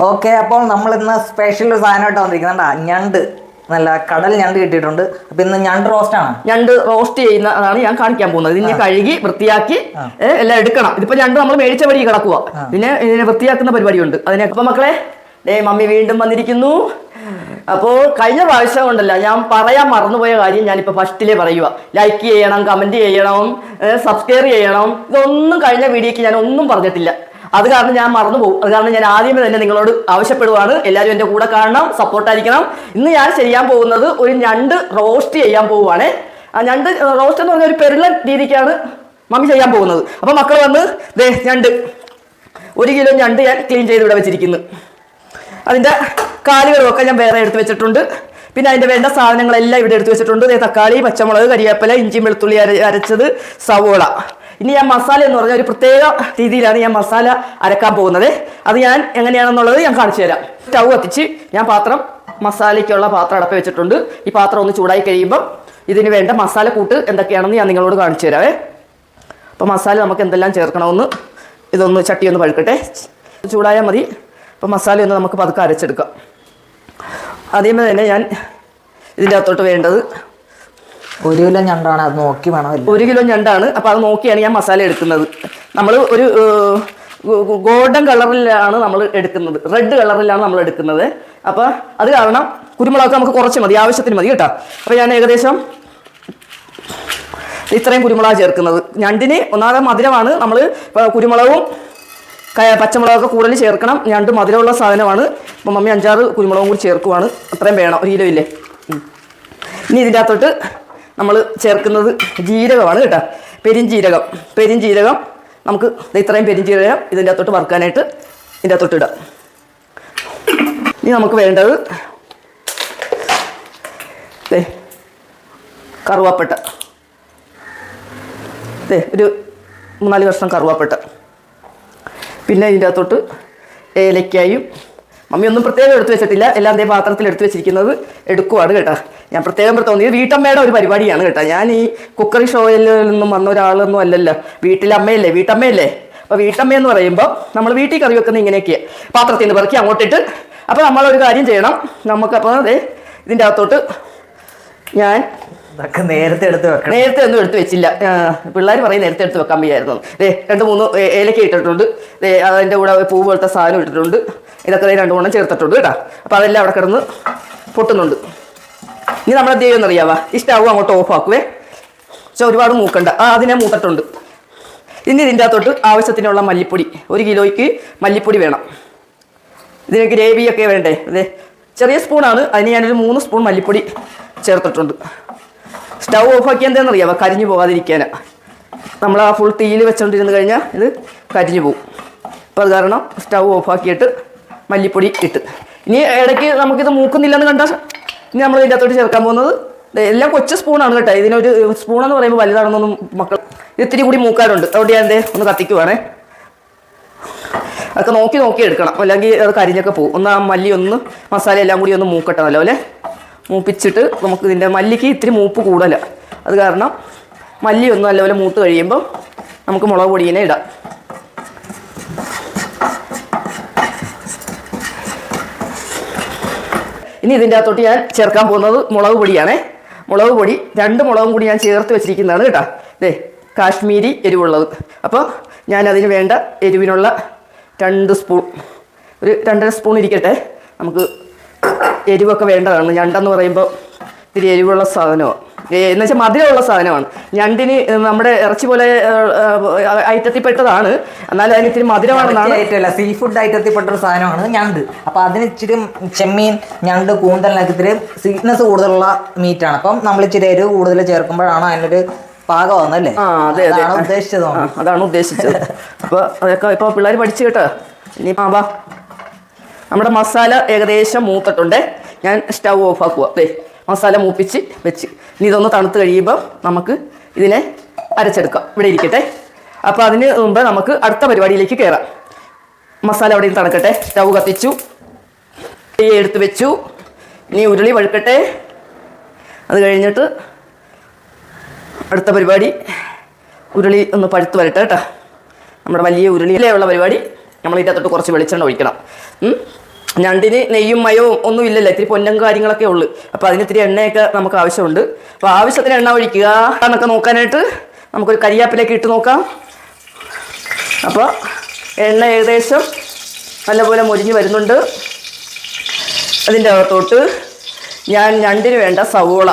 Okay അപ്പോൾ നമ്മൾ ഇന്ന് സ്പെഷ്യൽ ഒരു സാധനമായിട്ട് വന്നിരിക്കുന്നുണ്ട് ഞണ്ട്. നല്ല കടൽ ഞണ്ട് കിട്ടിയിട്ടുണ്ട്. അപ്പൊ ഇന്ന് ഞണ്ട് റോസ്റ്റ് ആണ്. ഞണ്ട് റോസ്റ്റ് ചെയ്യുന്ന അതാണ് ഞാൻ കാണിക്കാൻ പോകുന്നത്. ഇതിനെ കഴുകി വൃത്തിയാക്കി എല്ലാം എടുക്കണം. ഇതിപ്പോ ഞണ്ട് നമ്മൾ മേടിച്ച വഴി കിടക്കുക പിന്നെ ഇതിനെ വൃത്തിയാക്കുന്ന പരിപാടിയുണ്ട്. അതിനെ അപ്പൊ മക്കളെ ഡേ മമ്മി വീണ്ടും വന്നിരിക്കുന്നു. അപ്പോൾ കഴിഞ്ഞ പ്രാവശ്യം കൊണ്ടല്ല ഞാൻ പറയാൻ മറന്നുപോയ കാര്യം ഞാനിപ്പോൾ ഫസ്റ്റിലേ പറയുക ലൈക്ക് ചെയ്യണം കമന്റ് ചെയ്യണം സബ്സ്ക്രൈബ് ചെയ്യണം. ഇതൊന്നും കഴിഞ്ഞ വീഡിയോക്ക് ഞാൻ ഒന്നും പറഞ്ഞിട്ടില്ല. അത് കാരണം ഞാൻ മറന്നു പോകും. അത് കാരണം ഞാൻ ആദ്യമേ തന്നെ നിങ്ങളോട് ആവശ്യപ്പെടുവാണ്. എല്ലാവരും എന്റെ കൂടെ കാണണം സപ്പോർട്ടായിരിക്കണം ഇന്ന് ഞാൻ ചെയ്യാൻ പോകുന്നത് ഒരു ഞണ്ട് റോസ്റ്റ് ചെയ്യാൻ പോവുകയാണ് ആ ഞണ്ട് റോസ്റ്റ് എന്ന് പറഞ്ഞ ഒരു പെരുളൻ രീതിക്കാണ് മമ്മി ചെയ്യാൻ പോകുന്നത്. അപ്പം മക്കൾ വന്ന് ദേ ഞണ്ട് ഒരു കിലോ ഞണ്ട് ഞാൻ ക്ലീൻ ചെയ്ത് ഇവിടെ വെച്ചിരിക്കുന്നു. അതിന്റെ കാലുകളൊക്കെ ഞാൻ വേറെ എടുത്ത് വെച്ചിട്ടുണ്ട്. പിന്നെ അതിന്റെ വേണ്ട സാധനങ്ങളെല്ലാം ഇവിടെ എടുത്ത് വെച്ചിട്ടുണ്ട്. തക്കാളി പച്ചമുളക് കരിവേപ്പില ഇഞ്ചി വെളുത്തുള്ളി അര അരച്ചത് സവോള. ഇനി ഞാൻ മസാല എന്ന് പറഞ്ഞാൽ ഒരു പ്രത്യേക രീതിയിലാണ് ഞാൻ മസാല അരക്കാൻ പോകുന്നത്. അത് ഞാൻ എങ്ങനെയാണെന്നുള്ളത് ഞാൻ കാണിച്ചു തരാം. സ്റ്റൗ കത്തിച്ച് ഞാൻ പാത്രം മസാലയ്ക്കുള്ള പാത്രം അടപ്പ് വെച്ചിട്ടുണ്ട്. ഈ പാത്രം ഒന്ന് ചൂടായി കഴിയുമ്പോൾ ഇതിന് വേണ്ട മസാല കൂട്ട് എന്തൊക്കെയാണെന്ന് ഞാൻ നിങ്ങളോട് കാണിച്ചു തരാവേ. അപ്പോൾ മസാല നമുക്ക് എന്തെല്ലാം ചേർക്കണമെന്ന് ഇതൊന്ന് ചട്ടി ഒന്ന് പഴുക്കട്ടെ. ചൂടായാൽ മതി. അപ്പോൾ മസാല ഒന്ന് നമുക്ക് പതുക്കെ അരച്ചെടുക്കാം. ആദ്യമേ തന്നെ ഞാൻ ഇതിന്റെ അകത്തോട്ട് വേണ്ടത് ഒരു കിലോ ഞണ്ടാണ് അത് നോക്കി വേണമല്ലോ? ഒരു കിലോ ഞണ്ടാണ് അപ്പോൾ അത് നോക്കിയാണ് ഞാൻ മസാല എടുക്കുന്നത്. നമ്മൾ ഒരു ഗോൾഡൻ കളറിലാണ് നമ്മൾ എടുക്കുന്നത്. റെഡ് കളറിലാണ് നമ്മൾ എടുക്കുന്നത്. അപ്പോൾ അത് കാരണം കുരുമുളകൊക്കെ നമുക്ക് കുറച്ച് മതി ആവശ്യത്തിന് മതി കേട്ടോ. അപ്പോൾ ഞാൻ ഏകദേശം ഇത്രയും കുരുമുളക് ചേർക്കുന്നത്. ഞണ്ടിന് ഒന്നാമത് മധുരമാണ് നമ്മൾ കുരുമുളകും പച്ചമുളകൊക്കെ കൂടുതൽ ചേർക്കണം. ഞണ്ട് മധുരമുള്ള സാധനമാണ്. അപ്പം മമ്മി അഞ്ചാറ് കുരുമുളകും കൂടി ചേർക്കുവാണ്. അത്രയും വേണം ഒരു കിലോ ഇല്ലേ? ഇനി ഇതിന്റെ അകത്തോട്ട് നമ്മൾ ചേർക്കുന്നത് ജീരകമാണ് കേട്ടോ. പെരിഞ്ജീരകം പെരിഞ്ജീരകം നമുക്ക് ഇത്രയും പെരിഞ്ജീരകം ഇതിന്റെ അകത്തോട്ട് വറുക്കാനായിട്ട് ഇതിന്റെ അകത്തോട്ട് ഇടാം. ഇനി നമുക്ക് വേണ്ടത് കറുവാപ്പട്ട. ദേ ഒരു മൂന്നാൽ കഷ്ണം കറുവാപ്പട്ട. പിന്നെ ഇതിന്റെ അകത്തോട്ട് ഏലക്കായും മമ്മി ഒന്നും പ്രത്യേകം എടുത്തു വെച്ചിട്ടില്ല. എല്ലാം അതേ പാത്രത്തിൽ എടുത്തു വെച്ചിരിക്കുന്നത് എടുക്കുവാണ് കേട്ടോ. ഞാൻ പ്രത്യേകം തോന്നി ഇത് വീട്ടമ്മയുടെ ഒരു പരിപാടിയാണ് കേട്ടോ. ഞാൻ ഈ കുക്കറി ഷോയിൽ നിന്നും വന്ന ഒരാളൊന്നും അല്ലല്ലോ. വീട്ടിലെ അമ്മയല്ലേ? വീട്ടമ്മയല്ലേ? അപ്പോൾ വീട്ടമ്മ എന്ന് പറയുമ്പോൾ നമ്മൾ വീട്ടിൽ കറി വെക്കുന്ന ഇങ്ങനെയൊക്കെയാണ് പാത്രത്തിൽ നിന്ന് പെറുക്കി അങ്ങോട്ടിട്ട് അപ്പോൾ നമ്മളൊരു കാര്യം ചെയ്യണം. നമുക്കപ്പോൾ അതെ ഇതിന്റെ അകത്തോട്ട് ഞാൻ നേരത്തെ എടുത്ത് വെക്കണം. നേരത്തെ ഒന്നും എടുത്ത് വെച്ചില്ല. പിള്ളേർ പറയും നേരത്തെ എടുത്ത് വെക്കാൻ വയ്യായിരുന്നു. ദേ രണ്ട് മൂന്ന് ഏലക്ക ഇട്ടിട്ടുണ്ട്. ദേ അതിന്റെ കൂടെ പൂ പോലത്തെ സാധനം ഇട്ടിട്ടുണ്ട്. ഇതൊക്കെ രണ്ട് മൂന്നും ചേർത്തിട്ടുണ്ട് കേട്ടോ. അപ്പോൾ അതെല്ലാം അവിടെ കിടന്ന് പൊട്ടുന്നുണ്ട്. ഇനി നമ്മൾ ദൈവം അറിയാവാ? ഈ അങ്ങോട്ട് ഓഫ് ആക്കുവേ. പക്ഷെ ഒരുപാട് മൂക്കണ്ട. ആ അതിനെ മൂത്തിട്ടുണ്ട്. ഇനി ഇതിന്റെ അകത്തോട്ട് ആവശ്യത്തിനുള്ള മല്ലിപ്പൊടി. ഒരു കിലോയ്ക്ക് മല്ലിപ്പൊടി വേണം. ഇതിന് ഗ്രേവിയൊക്കെ വേണ്ടേ? അതെ ചെറിയ സ്പൂണാണ് അതിന് ഞാനൊരു മൂന്ന് സ്പൂൺ മല്ലിപ്പൊടി ചേർത്തിട്ടുണ്ട്. സ്റ്റൗ ഓഫാക്കി എന്താണെന്നറിയാമോ കരിഞ്ഞു പോകാതിരിക്കാൻ നമ്മൾ ആ ഫുൾ തീയിൽ വെച്ചുകൊണ്ടിരുന്ന് കഴിഞ്ഞാൽ ഇത് കരിഞ്ഞു പോകും അപ്പോൾ അത് കാരണം സ്റ്റൗ ഓഫാക്കിയിട്ട് മല്ലിപ്പൊടി ഇട്ട്. ഇനി ഇടയ്ക്ക് നമുക്കിത് മൂക്കുന്നില്ലെന്ന് കണ്ടാൽ ഇനി നമ്മൾ ഇതിന്റെ അകത്തോട്ട് ചേർക്കാൻ പോകുന്നത് എല്ലാം കൊച്ചു സ്പൂണാണ് കേട്ടോ. ഇതിനൊരു സ്പൂണെന്ന് പറയുമ്പോൾ വലുതാണെന്നൊന്നും മക്കൾ ഇത് ഇത്തിരി കൂടി മൂക്കാറുണ്ട്. അതുകൊണ്ട് ഞാൻ എന്തേ ഒന്ന് കത്തിക്കുവാണേ. അതൊക്കെ നോക്കി നോക്കി എടുക്കണം. അല്ലെങ്കിൽ അത് കരിഞ്ഞൊക്കെ പോകും ഒന്ന് ആ മല്ലി ഒന്ന് മസാല എല്ലാം കൂടി ഒന്ന് മൂക്കട്ടെ നല്ലപോലെ മൂപ്പിച്ചിട്ട് നമുക്ക് ഇതിന്റെ മല്ലിക്ക് ഇത്തിരി മൂപ്പ് കൂടുതലാണ് അത് കാരണം മല്ലി ഒന്ന് നല്ലപോലെ മൂത്ത് കഴിയുമ്പോൾ നമുക്ക് മുളക് പൊടിയിനെ ഇടാം. ഇനി ഇതിന്റെ അകത്തോട്ട് ഞാൻ ചേർക്കാൻ പോകുന്നത് മുളക് പൊടിയാണേ. മുളക് പൊടി രണ്ട് മുളകും കൂടി ഞാൻ ചേർത്ത് വെച്ചിരിക്കുന്നതാണ് കേട്ടോ. ദേ കാശ്മീരി എരിവുള്ളത്. അപ്പോൾ ഞാനതിന് വേണ്ട എരിവിനുള്ള രണ്ട് സ്പൂൺ ഒരു രണ്ടര സ്പൂൺ ഇരിക്കട്ടെ. നമുക്ക് എരിവൊക്കെ വേണ്ടതാണ്. ഞണ്ടെന്ന് പറയുമ്പോൾ ഇത്തിരി എരിവുള്ള സാധനമാണ് എന്ന് വെച്ചാൽ മധുരമുള്ള സാധനമാണ്. ഞണ്ടിന് നമ്മുടെ ഇറച്ചി പോലെ ഐറ്റത്തിൽ പെട്ടതാണ് എന്നാലും അതിന് ഇത്തിരി മധുരമാണെന്നാണ്. ഏറ്റവും സീ ഫുഡ് ഐറ്റത്തിൽപ്പെട്ട ഒരു സാധനമാണ് ഞണ്ട്. അപ്പൊ അതിന് ഇച്ചിരി ചെമ്മീൻ ഞണ്ട് കൂന്തലിനൊക്കെ ഇത്തിരി സ്വീറ്റ്നെസ് കൂടുതലുള്ള മീറ്റാണ് അപ്പം നമ്മൾ ഇച്ചിരി എരിവ് കൂടുതൽ ചേർക്കുമ്പോഴാണ് അതിനൊരു പാകമാകുന്നല്ലേ അതെ അതെ. അതാണ് ഉദ്ദേശിച്ചത്. അതാണ് ഉദ്ദേശിച്ചത്. അപ്പോൾ അതൊക്കെ ഇപ്പോൾ പിള്ളേർ പഠിച്ചു കേട്ടോ. ഇനി പാമ്പാ നമ്മുടെ മസാല ഏകദേശം മൂത്തിട്ടുണ്ട്. ഞാൻ സ്റ്റൗ ഓഫ് ആക്കുക അതെ മസാല മൂപ്പിച്ച് വെച്ച്. ഇനി ഇതൊന്ന് തണുത്ത് കഴിയുമ്പോൾ നമുക്ക് ഇതിനെ അരച്ചെടുക്കാം. ഇവിടെ ഇരിക്കട്ടെ. അപ്പോൾ അതിന് മുമ്പ് നമുക്ക് അടുത്ത പരിപാടിയിലേക്ക് കയറാം മസാല അവിടെ തണുക്കട്ടെ. സ്റ്റൗ കത്തിച്ചു. തീ എടുത്ത് വെച്ചു. ഇനി ഉരുളി വഴുക്കട്ടെ. അത് കഴിഞ്ഞിട്ട് അടുത്ത പരിപാടി. ഉരുളി ഒന്ന് പഴുത്ത് വരട്ടെ കേട്ടോ. നമ്മുടെ വലിയ ഉരുളിയിലേ ഉള്ള പരിപാടി. നമ്മൾ ഇതിനകത്തോട്ട് കുറച്ച് വെളിച്ചെണ്ണ ഒഴിക്കണം. ഞണ്ടിന് നെയ്യും മയവും ഒന്നും ഇല്ലല്ലോ. ഇത്തിരി പൊന്നും കാര്യങ്ങളൊക്കെ ഉള്ളു. അപ്പോൾ അതിന് ഇത്തിരി എണ്ണയൊക്കെ നമുക്ക് ആവശ്യമുണ്ട്. അപ്പോൾ ആവശ്യത്തിന് എണ്ണ ഒഴിക്കുക എന്നൊക്കെ നോക്കാനായിട്ട് നമുക്കൊരു കരിയാപ്പിലേക്ക് ഇട്ട് നോക്കാം. അപ്പോൾ എണ്ണ ഏകദേശം നല്ലപോലെ മൊരിഞ്ഞ് വരുന്നുണ്ട്. അതിന്റെ അകത്തോട്ട് ഞാൻ ഞണ്ടിന് വേണ്ട സവോള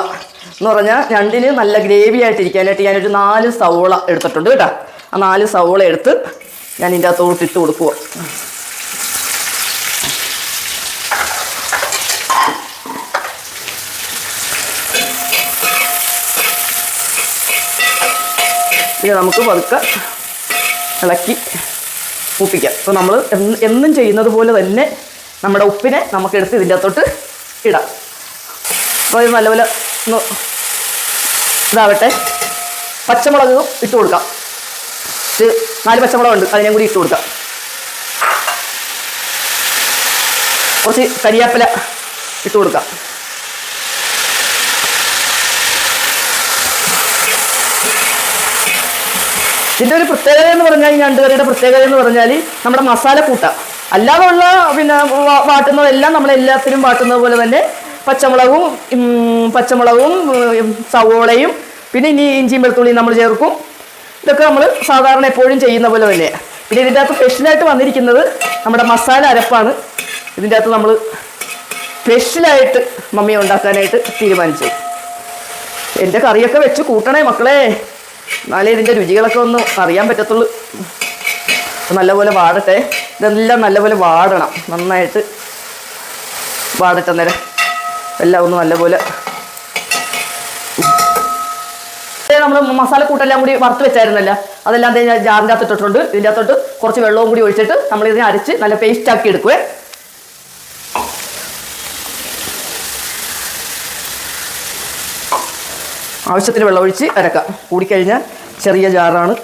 എന്ന് പറഞ്ഞാൽ ഞണ്ടിന് നല്ല ഗ്രേവി ആയിട്ടിരിക്കാനായിട്ട് ഞാനൊരു നാല് സവോള എടുത്തിട്ടുണ്ട് കേട്ടോ. ആ നാല് സവോള എടുത്ത് ഞാൻ ഇതിന്റെ അകത്തോട്ട് ഇട്ട് കൊടുക്കുക ഇത് നമുക്ക് പതുക്കെ ഇളക്കി ഉപ്പിക്കാം അപ്പോൾ നമ്മൾ എന്നും ചെയ്യുന്നത് പോലെ തന്നെ നമ്മുടെ ഉപ്പിനെ നമുക്ക് എടുത്ത് ഇതിന്റെ അകത്തോട്ട് ഇടാം. അപ്പോൾ ഇത് നല്ലപോലെ ഒന്ന് ഇതാവട്ടെ. പച്ചമുളക് ഇട്ട് കൊടുക്കാം. ഇത് നാല് പച്ചമുളകുണ്ട് അതിനെയും കൂടി ഇട്ട് കൊടുക്കാം. കുറച്ച് കരിയാപ്പില ഇട്ട് കൊടുക്കാം. ഇതിന്റെ ഒരു പ്രത്യേകത എന്ന് പറഞ്ഞാൽ ഈ ഞണ്ടുകറിയുടെ പ്രത്യേകത എന്ന് പറഞ്ഞാൽ നമ്മുടെ മസാല കൂട്ട. അല്ലാതെയുള്ള പിന്നെ വാട്ടുന്നതെല്ലാം നമ്മൾ എല്ലാത്തിനും വാട്ടുന്നത് പോലെ തന്നെ പച്ചമുളകും പച്ചമുളകും സവോളയും പിന്നെ ഇനി ഇഞ്ചിയും വെളുത്തുള്ളിയും നമ്മൾ ചേർക്കും. ഇതൊക്കെ നമ്മൾ സാധാരണ എപ്പോഴും ചെയ്യുന്ന പോലെ തന്നെ. പിന്നെ ഇതിന്റെ അകത്ത് സ്പെഷ്യലായിട്ട് വന്നിരിക്കുന്നത് നമ്മുടെ മസാല അരപ്പാണ്. ഇതിന്റെ അകത്ത് നമ്മൾ സ്പെഷ്യലായിട്ട് മമ്മി ഉണ്ടാക്കാനായിട്ട് തീരുമാനിച്ചു. എന്റെ കറിയൊക്കെ വെച്ച് കൂട്ടണേ മക്കളെ. എന്നാലേ ഇതിന്റെ രുചികളൊക്കെ ഒന്ന് അറിയാൻ പറ്റത്തുള്ളൂ. നല്ലപോലെ വാടട്ടെ. ഇതെല്ലാം നല്ലപോലെ വാടണം. നന്നായിട്ട് വാടട്ടെ നേരെ എല്ലാം ഒന്ന് നല്ലപോലെ. നമ്മൾ മസാല കൂട്ടെല്ലാം കൂടി വറുത്ത് വെച്ചായിരുന്നല്ലോ. അതെല്ലാം ജാറിന്റെ അകത്തിട്ടിട്ടുണ്ട് ഇതിന്റെ അകത്തോട്ട് കുറച്ച് വെള്ളവും കൂടി ഒഴിച്ചിട്ട് നമ്മൾ ഇതിനെ അരച്ച് നല്ല പേസ്റ്റ് ആക്കി എടുക്കുവേ. ആവശ്യത്തിന് വെള്ളമൊഴിച്ച് അരക്കാം. കൂടിക്കഴിഞ്ഞാൽ ചെറിയ ജാറാണ്.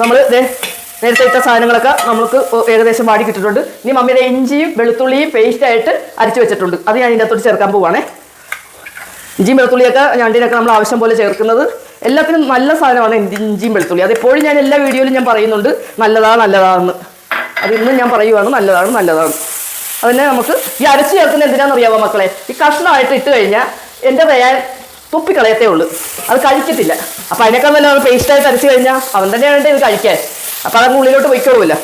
നമ്മൾ നേരത്തെ ഇട്ട സാധനങ്ങളൊക്കെ നമുക്ക് ഏകദേശം വാടി കിട്ടിയിട്ടുണ്ട്. ഇനി മമ്മിയുടെ ഇഞ്ചിയും വെളുത്തുള്ളിയും പേസ്റ്റായിട്ട് അരച്ച് വെച്ചിട്ടുണ്ട്. അത് ഞാൻ ഇതിന്റെ അകത്തോട്ട് ചേർക്കാൻ പോവാണേ. ഇഞ്ചിയും വെളുത്തുള്ളിയൊക്കെ ഞണ്ടിനൊക്കെ നമ്മൾ ആവശ്യം പോലെ ചേർക്കുന്നത്. എല്ലാത്തിനും നല്ല സാധനമാണ് ഇഞ്ചി- ഇഞ്ചിയും വെളുത്തുള്ളി അതെപ്പോഴും ഞാൻ എല്ലാ വീഡിയോയിലും ഞാൻ പറയുന്നുണ്ട്. നല്ലതാ നല്ലതാണെന്ന് അത് ഇന്നും ഞാൻ പറയുവാണ്. നല്ലതാണ് നല്ലതാണ്. അതിനെ നമുക്ക് ഈ അരച്ച് ചേർക്കുന്ന എന്തിനാണെന്നറിയാമോ മക്കളെ? ഈ കഷ്ണമായിട്ട് ഇട്ട് കഴിഞ്ഞാൽ എന്റെ തയ്യാൻ തുപ്പിക്കളയത്തേ ഉള്ളൂ. അത് കഴിക്കത്തില്ല. അപ്പം അതിനേക്കാൾ നല്ല പേസ്റ്റായിട്ട് അരച്ച് കഴിഞ്ഞാൽ അവൻ തന്നെയാണ് ഇത് കഴിക്കാൻ. അപ്പം അതങ്ങ് ഉള്ളിലോട്ട് പൊയ്ക്കോളൂല്ല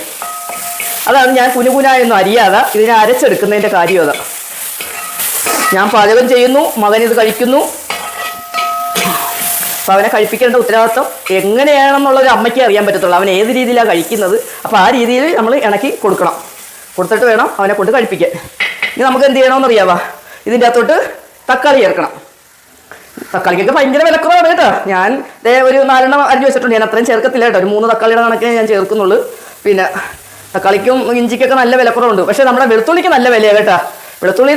അതാണ് ഞാൻ കുനുകുനായൊന്നും അറിയാതെ ഇതിനെ അരച്ചെടുക്കുന്നതിന്റെ കാര്യം അതാ. ഞാൻ പാചകം ചെയ്യുന്നു മകൻ ഇത് കഴിക്കുന്നു. അപ്പൊ അവനെ കഴിപ്പിക്കേണ്ട ഉത്തരവാദിത്വം എങ്ങനെയാണെന്നുള്ളൊരു അമ്മയ്ക്ക് അറിയാൻ പറ്റത്തുള്ളൂ. അവൻ ഏത് രീതിയിലാണ് കഴിക്കുന്നത്? അപ്പോൾ ആ രീതിയിൽ നമ്മൾ ഇണക്കി കൊടുക്കണം. കൊടുത്തിട്ട് വേണം അവനെ കൊണ്ട് കഴിപ്പിക്കാൻ. ഇനി നമുക്ക് എന്ത് ചെയ്യണമെന്ന് അറിയാവാ? ഇതിന്റെ അകത്തോട്ട് തക്കാളി ചേർക്കണം. തക്കാളിക്കൊക്കെ ഭയങ്കര വിലക്കുറവാണ് കേട്ടോ. ഞാൻ ദേ ഒരു നാലെണ്ണം അരിഞ്ഞു വെച്ചിട്ടുണ്ട്. ഞാൻ അത്രയും ചേർക്കത്തില്ല കേട്ടോ. ഒരു മൂന്ന് തക്കാളിയുടെ കണക്കിന് ഞാൻ ചേർക്കുന്നുള്ളൂ. പിന്നെ തക്കാളിക്കും ഇഞ്ചിക്കൊക്കെ നല്ല വിലക്കുറവുണ്ട്. പക്ഷേ നമ്മുടെ വെളുത്തുള്ളിക്ക് നല്ല വിലയാണ് കേട്ടോ. വെളുത്തുള്ളി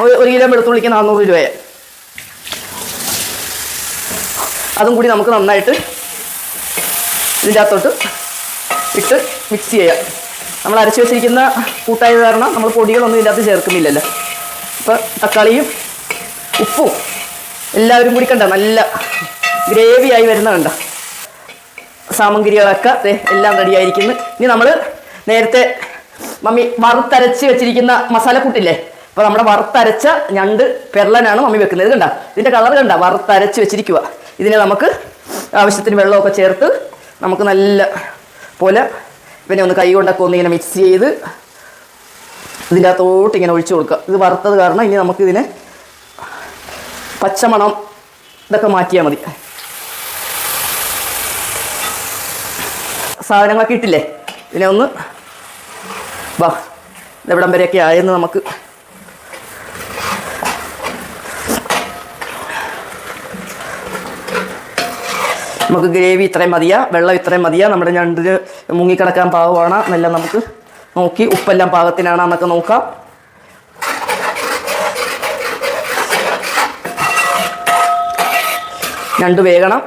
ഒരു- കിലോ വെളുത്തുള്ളിക്ക് നാനൂറ് രൂപയെ അതും കൂടി നമുക്ക് നന്നായിട്ട് ഇതിന്റെ അകത്തോട്ട് ഇട്ട് മിക്സ് ചെയ്യാം. നമ്മൾ അരച്ച് വെച്ചിരിക്കുന്ന കൂട്ടായത് കാരണം നമ്മൾ പൊടികളൊന്നും ഇതിന്റെ അകത്ത് ചേർക്കുന്നില്ലല്ലോ. അപ്പോൾ തക്കാളിയും ഉപ്പും എല്ലാവരും കൂടി കണ്ട? നല്ല ഗ്രേവിയായി വരുന്ന കണ്ട? സാമഗ്രികളൊക്കെ എല്ലാം റെഡിയായിരിക്കുന്നു ഇനി നമ്മൾ നേരത്തെ മമ്മി വറുത്തരച്ച് വെച്ചിരിക്കുന്ന മസാലക്കൂട്ടില്ലേ? അപ്പോൾ നമ്മുടെ വറുത്തരച്ച ഞണ്ട് പെരളനാണ് മമ്മി വെക്കുന്നത്. ഇത് കണ്ട? ഇതിന്റെ കളർ കണ്ട? വറുത്തരച്ച് വെച്ചിരിക്കുക ഇതിനെ നമുക്ക് ആവശ്യത്തിന് വെള്ളമൊക്കെ ചേർത്ത് നമുക്ക് നല്ല പോലെ പിന്നെ ഒന്ന് കൈ കൊണ്ടൊക്കെ ഒന്ന് ഇങ്ങനെ മിക്സ് ചെയ്ത് ഇതിന്റെ അകത്തോട്ട് ഇങ്ങനെ ഒഴിച്ചു കൊടുക്കുക. ഇത് വറുത്തത് കാരണം ഇനി നമുക്കിതിനെ പച്ചമണം ഇതൊക്കെ മാറ്റിയാൽ മതി. സാധനങ്ങളൊക്കെ ഇട്ടില്ലേ? ഇതിനെ ഒന്ന് വാ ഇതെവിടം വരെയൊക്കെ ആയെന്ന് നമുക്ക് നമുക്ക് ഗ്രേവി ഇത്രയും മതിയാ വെള്ളം ഇത്രയും മതിയാ. നമ്മുടെ ഞണ്ടിൽ മുങ്ങിക്കിടക്കാൻ പാകമാണ്. എന്നെല്ലാം നമുക്ക് നോക്കി ഉപ്പെല്ലാം പാകത്തിനാണെന്നൊക്കെ നോക്കാം. ഞണ്ട് വേകണം.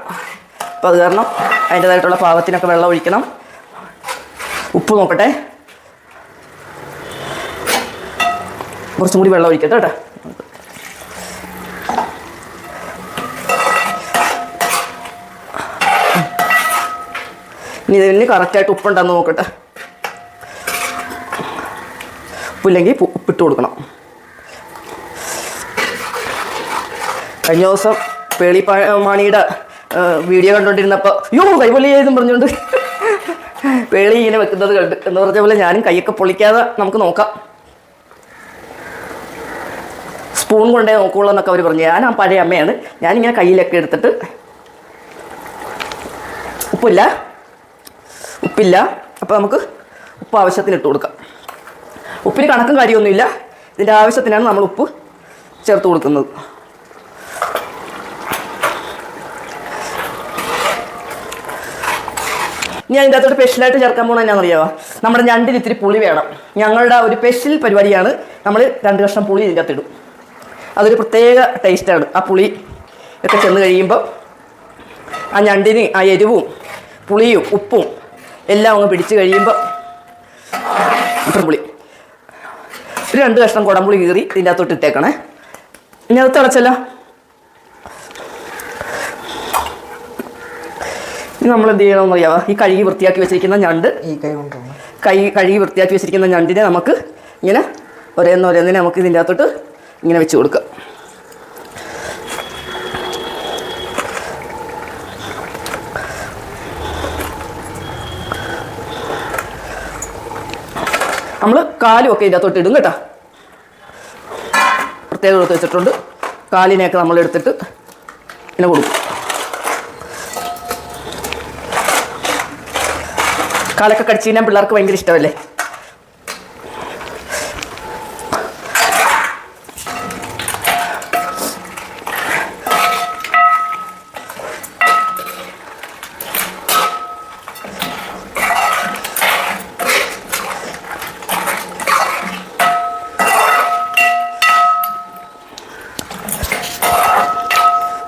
അപ്പോൾ അത് കാരണം അതിന്റെതായിട്ടുള്ള പാകത്തിനൊക്കെ വെള്ളം ഒഴിക്കണം. ഉപ്പ് നോക്കട്ടെ. കുറച്ചും കൂടി വെള്ളം ഒഴിക്കട്ടെ കേട്ടോ. ഇനി ഇതിന് കറക്റ്റായിട്ട് ഉപ്പുണ്ടെന്ന് നോക്കട്ടെ. ഉപ്പില്ലെങ്കിൽ ഉപ്പിട്ട് കൊടുക്കണം. കഴിഞ്ഞ ദിവസം പേളി മാണിയുടെ വീഡിയോ കണ്ടുകൊണ്ടിരുന്നപ്പോൾ യോ കൈപൊള്ളി ചെയ്തെന്ന് പറഞ്ഞുകൊണ്ട് പേളി ഇങ്ങനെ വെക്കുന്നത് കണ്ട്. എന്ന് പറഞ്ഞ പോലെ ഞാനും കൈയൊക്കെ പൊളിക്കാതെ നമുക്ക് നോക്കാം. സ്പൂൺ കൊണ്ടേ നോക്കുള്ളൂ എന്നൊക്കെ അവർ പറഞ്ഞു. ഞാൻ ആ പഴയ അമ്മയാണ്. ഞാനിങ്ങനെ കയ്യിലൊക്കെ എടുത്തിട്ട് ഉപ്പില്ല. ഉപ്പില്ല. അപ്പോൾ നമുക്ക് ഉപ്പ് ആവശ്യത്തിന് ഇട്ട് കൊടുക്കാം. ഉപ്പിന് കണക്കും കാര്യമൊന്നുമില്ല. ഇതിന്റെ ആവശ്യത്തിനാണ് നമ്മൾ ഉപ്പ് ചേർത്ത് കൊടുക്കുന്നത്. ഇനി ഇതിന്റെ അകത്തോട്ട് സ്പെഷ്യലായിട്ട് ചേർക്കാൻ പോകുന്നത് എന്നാണെന്നറിയാമോ നമ്മുടെ ഞണ്ടിന് ഇത്തിരി പുളി വേണം. ഞങ്ങളുടെ ഒരു സ്പെഷ്യൽ പരിപാടിയാണ് നമ്മൾ രണ്ട് കഷ്ണം പുളി ഇതിന്റെ അകത്തിടും അതൊരു പ്രത്യേക ടേസ്റ്റാണ് ആ പുളി ഒക്കെ ചെന്ന് കഴിയുമ്പോൾ ആ ഞണ്ടിന് ആ എരിവും പുളിയും ഉപ്പും എല്ലാം അങ്ങ് പിടിച്ച് കഴിയുമ്പോൾ ഇപ്പം പുളി. ഒരു രണ്ട് കഷ്ണം കുടംപുളി കീറി ഇതിന്റെ അകത്തോട്ട് ഇട്ടേക്കണേ. ഇനി അത് തിളച്ചല്ലോ ഇനി നമ്മൾ എന്ത് ചെയ്യണമെന്ന് അറിയാമോ ഈ കഴുകി വൃത്തിയാക്കി വെച്ചിരിക്കുന്ന ഞണ്ട്. ഈ കൈ കൈ കഴുകി വൃത്തിയാക്കി വെച്ചിരിക്കുന്ന ഞണ്ടിനെ നമുക്ക് ഇങ്ങനെ ഒരേന്ന് ഒരേന്നിനെ നമുക്ക് ഇതിന്റെ അകത്തോട്ട് ഇങ്ങനെ വെച്ച് കൊടുക്കാം നമ്മൾ കാലും ഒക്കെ ഇതിന്റെ അകത്തോട്ട് ഇടും കേട്ടോ. പ്രത്യേകം എടുത്ത് വെച്ചിട്ടുണ്ട്. കാലിനെയൊക്കെ നമ്മൾ എടുത്തിട്ട് ഇങ്ങനെ കൊടുക്കും. കാലൊക്കെ കടിച്ചു കഴിഞ്ഞാൽ പിള്ളേർക്ക് ഭയങ്കര ഇഷ്ടമല്ലേ?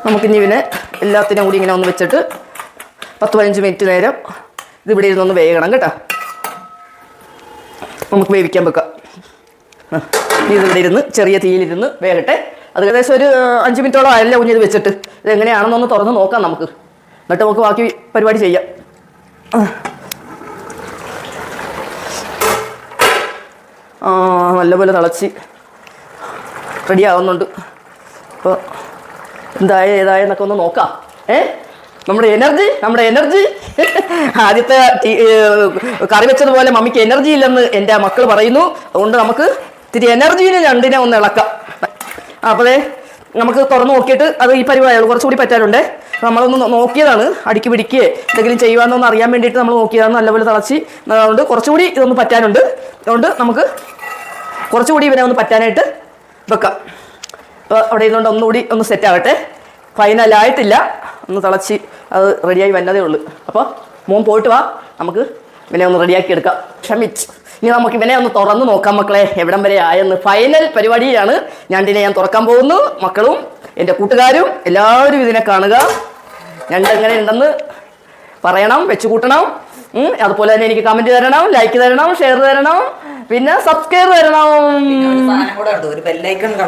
നമുക്കിനി ഇവനെ എല്ലാത്തിനും കൂടി ഇങ്ങനെ ഒന്ന് വെച്ചിട്ട് പത്ത് പതിനഞ്ച് മിനിറ്റ് നേരം ഇതിവിടെ ഇരുന്നൊന്ന് വേകണം കേട്ടോ. നമുക്ക് വേവിക്കാൻ വെക്കാം. ഇതിവിടെ ഇരുന്ന് ചെറിയ തീയിലിരുന്ന് വേകട്ടെ. അത് ഏകദേശം ഒരു അഞ്ച് മിനിറ്റോളം ആയല്ലേ കുഞ്ഞ് ഇത് വെച്ചിട്ട്. ഇത് എങ്ങനെയാണെന്നൊന്ന് തുറന്ന് നോക്കാം നമുക്ക്. എന്നിട്ട് നമുക്ക് ബാക്കി പരിപാടി ചെയ്യാം. നല്ലപോലെ തിളച്ച് റെഡി ആവുന്നുണ്ട്. അപ്പോൾ എന്തായ ഏതായ എന്നൊക്കെ ഒന്ന് നോക്കാം. ഏ? നമ്മുടെ എനർജി നമ്മുടെ എനർജി ആദ്യത്തെ കറി വെച്ചതുപോലെ മമ്മിക്ക് എനർജി ഇല്ലെന്ന് എന്റെ മക്കൾ പറയുന്നു. അതുകൊണ്ട് നമുക്ക് ഇത്തിരി എനർജീനെ രണ്ടിനെ ഒന്ന് ഇളക്കാം. അപ്പോഴേ നമുക്ക് തുറന്നു നോക്കിയിട്ട് അത് ഈ പരിപാടികൾ കുറച്ചുകൂടി പറ്റാറുണ്ട്? നമ്മളൊന്ന് നോക്കിയതാണ്. അടുക്കി പിടിക്കുകയെ എന്തെങ്കിലും ചെയ്യുവാന്നൊന്ന് അറിയാൻ വേണ്ടിയിട്ട് നമ്മൾ നോക്കിയതാണ്. നല്ലപോലെ തിളച്ച്. അതുകൊണ്ട് കുറച്ചുകൂടി ഇതൊന്ന് പറ്റാനുണ്ട്. അതുകൊണ്ട് നമുക്ക് കുറച്ചുകൂടി ഇവനെ ഒന്ന് പറ്റാനായിട്ട് വെക്കാം. അവിടെ ഇരുന്നുകൊണ്ട് ഒന്നുകൂടി ഒന്ന് സെറ്റ് ആവട്ടെ. ഫൈനലായിട്ടില്ല ഒന്ന് തിളച്ച് അത് റെഡിയായി വന്നതേ ഉള്ളൂ. അപ്പോൾ മോൻ പോയിട്ട് വാ. നമുക്ക് ഇവനെ ഒന്ന് റെഡിയാക്കി എടുക്കാം. ക്ഷമിച്ച്. ഇനി നമുക്ക് ഇവനെ ഒന്ന് തുറന്ന് നോക്കാം മക്കളെ. എവിടം വരെ ആയെന്ന്. ഫൈനൽ പരിപാടിയാണ്. ഞാൻ ഇതിനെ ഞാൻ തുറക്കാൻ പോകുന്നു. മക്കളും എന്റെ കൂട്ടുകാരും എല്ലാവരും ഇതിനെ കാണുക. ഞണ്ട് എങ്ങനെ ഉണ്ടെന്ന് പറയണം വെച്ച് കൂട്ടണം അതുപോലെ തന്നെ എനിക്ക് കമന്റ് തരണം ലൈക്ക് തരണം ഷെയർ തരണം പിന്നെ സബ്സ്ക്രൈബ് തരണം.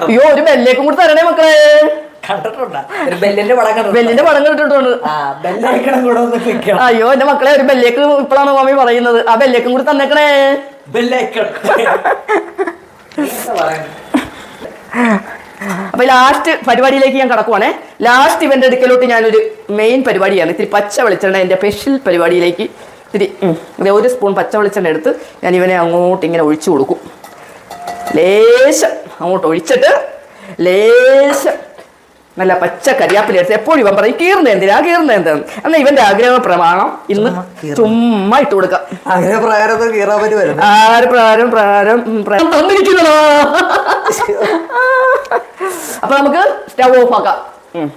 അയ്യോ ഒരു ബെല്ലേക്കും കൂടി തരണേ മക്കളെ. കണ്ടിട്ടുണ്ടോ? ബെല്ലിന്റെ പടം കണ്ടോ ബെല്ലിന്റെ പടം കിട്ടിട്ടുണ്ട് ആ ബെല്ലൈക്കണം കൂടെ ഒന്ന് ക്ലിക്കണം അയ്യോ എന്റെ മക്കളെ ഒരു ബെല്ലേക്ക് ഇപ്പോഴാണ് മമ്മി പറയുന്നത്. ആ ബെല്ലേക്കും കൂടി തന്നേക്കണേ. അപ്പൊ ലാസ്റ്റ് പരിപാടിയിലേക്ക് ഞാൻ കടക്കുവാണേ. ലാസ്റ്റ് ഇവന്റെ അടുക്കലോട്ട് ഞാനൊരു മെയിൻ പരിപാടിയാണ്. ഇത്തിരി പച്ച വെളിച്ചെണ്ണ എന്റെ സ്പെഷ്യൽ പരിപാടിയിലേക്ക് ഇത്തിരി ഒരു സ്പൂൺ പച്ച വെളിച്ചെണ്ണ എടുത്ത് ഞാൻ ഇവനെ അങ്ങോട്ട് ഇങ്ങനെ ഒഴിച്ചു കൊടുക്കും. ലേശം അങ്ങോട്ട് ഒഴിച്ചിട്ട് ലേശം നല്ല പച്ച കരിയാപ്പില എടുത്ത് എപ്പോഴും ഇവൻ പറയും കീർന്ന എന്തിനാ കീർന്ന എന്താണ് എന്നാൽ ഇവന്റെ ആഗ്രഹ പ്രമാണം ഇന്ന് ചുമ്മാ ഇട്ട് കൊടുക്കാം. തന്നിരിക്കുന്നതാ അപ്പൊ നമുക്ക് സ്റ്റവ് ഓഫ് ആക്കാം. ഉം.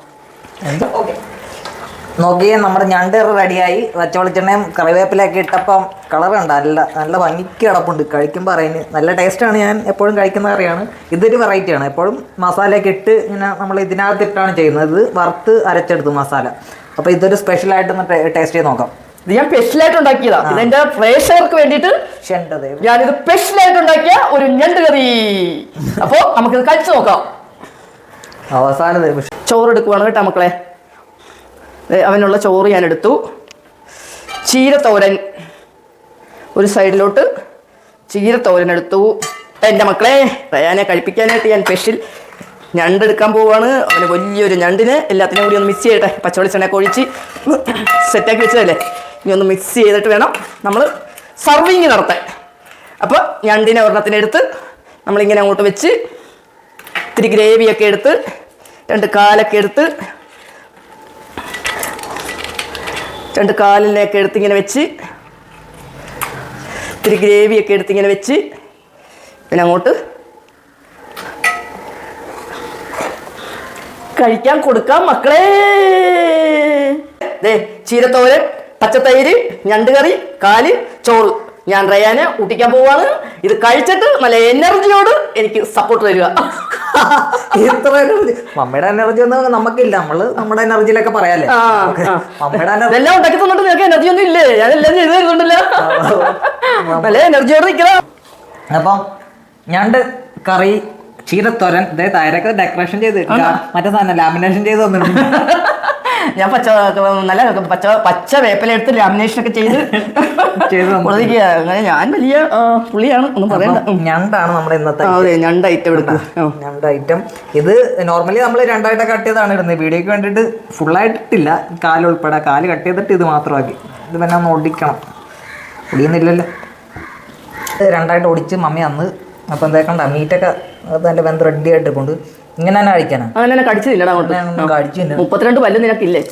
നോക്കിയേ നമ്മുടെ ഞണ്ട് റെഡിയായി. പച്ചവെളിച്ചെണ്ണയും കറിവേപ്പിലൊക്കെ ഇട്ടപ്പം കളറുണ്ട് നല്ല നല്ല ഭംഗിക്ക് കിടപ്പുണ്ട്. കഴിക്കുമ്പോൾ അറിയുന്നത് നല്ല ടേസ്റ്റാണ് ഞാൻ എപ്പോഴും കഴിക്കുന്ന കറിയാണ്. ഇതൊരു വെറൈറ്റിയാണ് എപ്പോഴും മസാലയൊക്കെ ഇട്ട് ഇങ്ങനെ നമ്മൾ ഇതിനകത്തിട്ടാണ് ചെയ്യുന്നത്. ഇത് വറുത്ത് അരച്ചെടുത്ത് മസാല. അപ്പോൾ ഇതൊരു സ്പെഷ്യലായിട്ട് ഒന്ന് ടേസ്റ്റ് ചെയ്ത് നോക്കാം. ഇത് ഞാൻ സ്പെഷ്യലായിട്ട് ഉണ്ടാക്കിയതാ. ഇത് എന്റെ പ്രേക്ഷകർക്ക് വേണ്ടിയിട്ട് ഞാനിത് സ്പെഷ്യലായിട്ട് ഉണ്ടാക്കിയ ഒരു ഞണ്ട് കറി. അപ്പോ നമുക്കിത് കഴിച്ചു നോക്കാം. അവസാനം ചോറെടുക്കുവാണ് കേട്ടോ മക്കളെ? അവനുള്ള ചോറ് ഞാൻ എടുത്തു ചീരത്തോരൻ ഒരു സൈഡിലോട്ട് ചീരത്തോരൻ എടുത്തു എന്റെ മക്കളെ റയാനെ കഴിപ്പിക്കാനായിട്ട് ഞാൻ സ്പെഷ്യൽ ഞണ്ടെടുക്കാൻ പോവാണ്. അവന് വലിയൊരു ഞണ്ടിന് എല്ലാത്തിനും കൂടി ഒന്ന് മിക്സ് ചെയ്യട്ടെ. പച്ചവെളിച്ചെണ്ണയൊക്കെ ഒഴിച്ച് സെറ്റാക്കി വെച്ചതല്ലേ? ഇനി ഒന്ന് മിക്സ് ചെയ്തിട്ട് വേണം നമ്മൾ സർവിങ് നടത്താൻ. അപ്പോൾ ഞണ്ടിനെ ഒരെണ്ണത്തിനെടുത്ത് നമ്മളിങ്ങനെ അങ്ങോട്ട് വെച്ച് ഇത്തിരി ഗ്രേവിയൊക്കെ എടുത്ത് രണ്ട് കാലൊക്കെ എടുത്ത് രണ്ട് കാലിനെയൊക്കെ എടുത്തിങ്ങനെ വെച്ച് ഇത്തിരി ഗ്രേവിയൊക്കെ എടുത്തിങ്ങനെ വെച്ച് പിന്നെ അങ്ങോട്ട് കഴിക്കാൻ കൊടുക്കാം മക്കളെ. ദേ ചീരത്തോരൻ പച്ചത്തൈര് ഞണ്ട് കറി കാൽ ചോറ്. ഞാൻ റയാനെ ഊട്ടിക്കാൻ പോവാണ്. ഇത് കഴിച്ചിട്ട് നല്ല എനർജിയോട് എനിക്ക് സപ്പോർട്ട് തരിക. ഇത്ര മമ്മയുടെ എനർജി ഒന്നും നമുക്കില്ല. നമ്മൾ നമ്മുടെ എനർജിയിലൊക്കെ പറയാല്ലേ. മമ്മയുടെ എനർജി ഉണ്ടാക്കി തന്നിട്ട് നിങ്ങൾക്ക് എനർജി ഒന്നും ഇല്ലേ? ഞാൻ എല്ലാം ചെയ്തു തരുന്നുണ്ടല്ലോ. നല്ല എനർജിയോട് നിൽക്കണം അപ്പം ഞണ്ട് കറി ചീരത്തോരൻ ഇതേ തയ്യാറൊക്കെ ഡെക്കറേഷൻ ചെയ്ത് മറ്റേ സാധനം ലാമിനേഷൻ ചെയ്ത് തന്നിട്ടുണ്ട്. ഞാൻ പച്ച നല്ല പച്ച പച്ച വേപ്പില എടുത്ത് ലാമിനേഷൻ ഒക്കെ ചെയ്ത് തന്നു. അങ്ങനെ ഞാൻ വലിയ പുള്ളിയാണ്. ഒന്നും പറയണ്ട. ഞണ്ടാണ് നമ്മുടെ ഇന്നത്തെ അതെ ഞണ്ട് ഐറ്റം എടുക്കുക. ഞണ്ട് ഐറ്റം ഇത് നോർമലി നമ്മൾ രണ്ടായിട്ട് കട്ട് ചെയ്താണ് ഇടുന്നത്. വീഡിയോക്ക് വേണ്ടിയിട്ട് ഫുള്ളായിട്ടില്ല കാൽ ഉൾപ്പെടെ. കാൽ കട്ട് ചെയ്തിട്ട് ഇത് മാത്രമാക്കി. ഇത് പിന്നെ ഒന്ന് ഒടിക്കണം ഒടിയുന്നില്ലല്ലോ. രണ്ടായിട്ട് ഒടിച്ച് മമ്മി അന്ന് അപ്പം എന്തേക്കണ്ട കണ്ട? മീറ്റൊക്കെ അത് നല്ല വെന്ത് റെഡി ആയിട്ട് കൊണ്ട് ഇങ്ങനെ തന്നെ കഴിക്കാനാണ് അങ്ങനെ തന്നെ കടിച്ചില്ലടാ അങ്ങോട്ട്. കടിച്ചില്ല. മുപ്പത്തിരണ്ട് പല്ല് നിനക്കില്ലേ?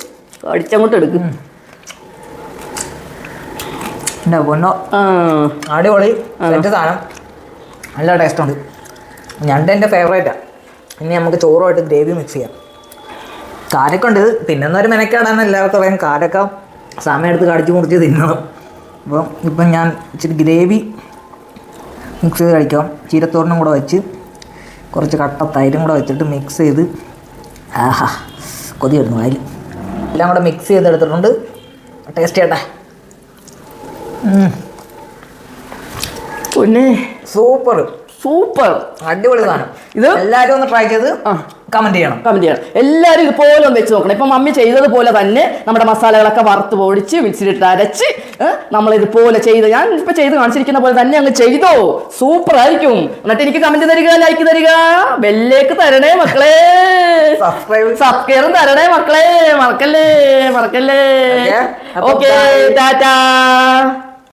കടിച്ചങ്ങോട്ട് എടുക്കും. പൊന്നോ? അടിപൊളി. സെറ്റ് സാധനം. നല്ല ടേസ്റ്റ് ഉണ്ട്. ഞണ്ട് എന്റെ ഫേവറേറ്റാണ് ഇനി നമുക്ക് ചോറുമായിട്ട് ഗ്രേവി മിക്സ് ചെയ്യാം. കാരക്ക ഉണ്ട്. പിന്നെ ഒരു മെനക്കാടാണ്. എല്ലാവർക്കും അറിയാം. കാരക്ക സമയം എടുത്ത് കടിച്ചു മുറിച്ച് തിന്നണം. അപ്പം ഇപ്പം ഞാൻ ഇച്ചിരി ഗ്രേവി മിക്സ് ചെയ്ത് കഴിക്കാം. ചീരത്തോറിനും കൂടെ വെച്ച്. കുറച്ച് കട്ട തൈരും കൂടെ വെച്ചിട്ട് മിക്സ് ചെയ്ത് ആഹാ കൊതി വരുന്നു അതിൽ എല്ലാം കൂടെ മിക്സ് ചെയ്തെടുത്തിട്ടുണ്ട് ടേസ്റ്റ് ചെയ്യട്ടെ. പിന്നെ. സൂപ്പർ സൂപ്പർ അടിപൊളി സാധനം. ഇത്? എല്ലാവരും ഒന്ന് ട്രൈ ചെയ്ത്. ആ. കമന്റ് ചെയ്യണം. കമന്റ് ചെയ്യണം. എല്ലാവരും ഇതുപോലെ ഒന്ന് വെച്ച് നോക്കണം. ഇപ്പം മമ്മി ചെയ്തതുപോലെ തന്നെ നമ്മുടെ മസാലകളൊക്കെ വറുത്ത് പൊടിച്ച് മിക്സിയിലിട്ട് അരച്ച് നമ്മൾ ഇതുപോലെ ചെയ്ത് ഞാൻ ഇപ്പൊ ചെയ്ത് കാണിച്ചിരിക്കുന്ന പോലെ തന്നെ അങ്ങ് ചെയ്തോ. സൂപ്പർ ആയിരിക്കും. എന്നിട്ട് എനിക്ക് കമന്റ് തരിക ലൈക്ക് തരിക. ബെല്ലേക്ക് തരണേ മക്കളെ. സബ്സ്ക്രൈബ് സബ്സ്ക്രൈബും തരണേ മക്കളെ. മറക്കല്ലേ മറക്കല്ലേ. Okay tata.